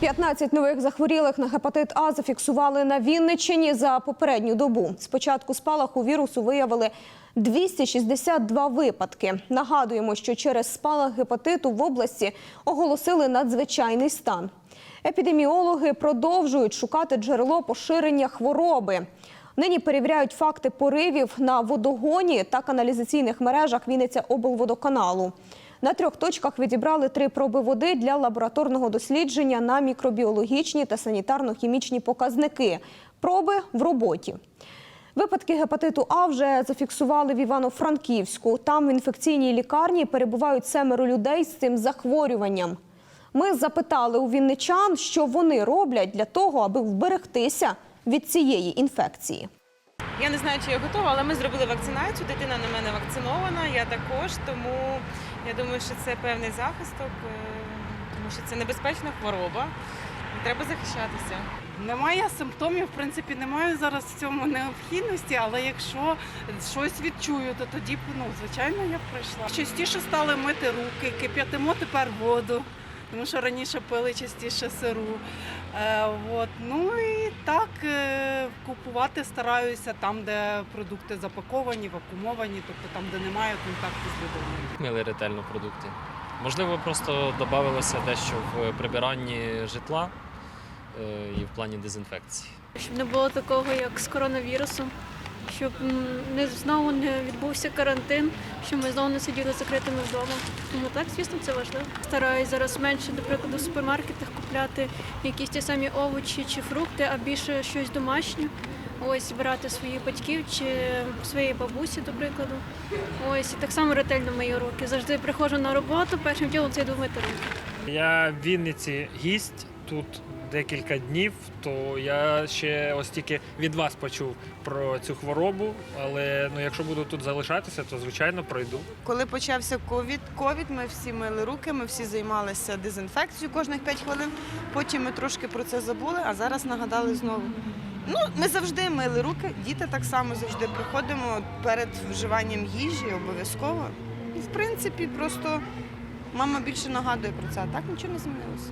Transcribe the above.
15 нових захворілих на гепатит А зафіксували на Вінниччині за попередню добу. Спочатку спалаху вірусу виявили 262 випадки. Нагадуємо, що через спалах гепатиту в області оголосили надзвичайний стан. Епідеміологи продовжують шукати джерело поширення хвороби. Нині перевіряють факти поривів на водогоні та каналізаційних мережах Вінниця облводоканалу. На трьох точках відібрали три проби води для лабораторного дослідження на мікробіологічні та санітарно-хімічні показники. Проби в роботі. Випадки гепатиту А вже зафіксували в Івано-Франківську. Там в інфекційній лікарні перебувають семеро людей з цим захворюванням. Ми запитали у вінничан, що вони роблять для того, аби вберегтися від цієї інфекції. Я не знаю, чи я готова, але ми зробили вакцинацію. Дитина на мене вакцинована, я також, тому я думаю, що це певний захисток, е, тому що це небезпечна хвороба. Треба захищатися. Немає симптомів, в принципі, немає зараз в цьому необхідності, але якщо щось відчую, то тоді ну, звичайно я прийшла. Частіше стали мити руки, кип'ятимо тепер воду, тому що раніше пили частіше сиру. Е, от. Ну і так е, купувати стараюся там, де продукти запаковані, вакуумовані, тобто там, де немає контакту з людиною. мили ретельно продукти. Можливо, просто додавалося дещо в прибиранні житла е, і в плані дезінфекції. щоб не було такого, як з коронавірусом, щоб не знову не відбувся карантин, щоб ми знову не сиділи закритими вдома. Тому так, звісно, це важливо. Стараюсь зараз менше, до прикладу, в супермаркетах купляти якісь ті самі овочі чи фрукти, а більше щось домашнє. Ось брати своїх батьків чи своєї бабусі, до прикладу. Ось і так само ретельно мию руки. Завжди приходжу на роботу, першим ділом це йду мити руки. Я в Вінниці гість тут декілька днів, то я ще ось тільки від вас почув про цю хворобу. Але ну, якщо буду тут залишатися, то звичайно пройду. Коли почався ковід, ковід, ми всі мили руки, ми всі займалися дезінфекцією кожних 5 хвилин. Потім ми трошки про це забули, а зараз нагадали знову. Ну, ми завжди мили руки, діти так само завжди приходимо перед вживанням їжі обов'язково. І в принципі, просто мама більше нагадує про це, а так нічого не змінилося.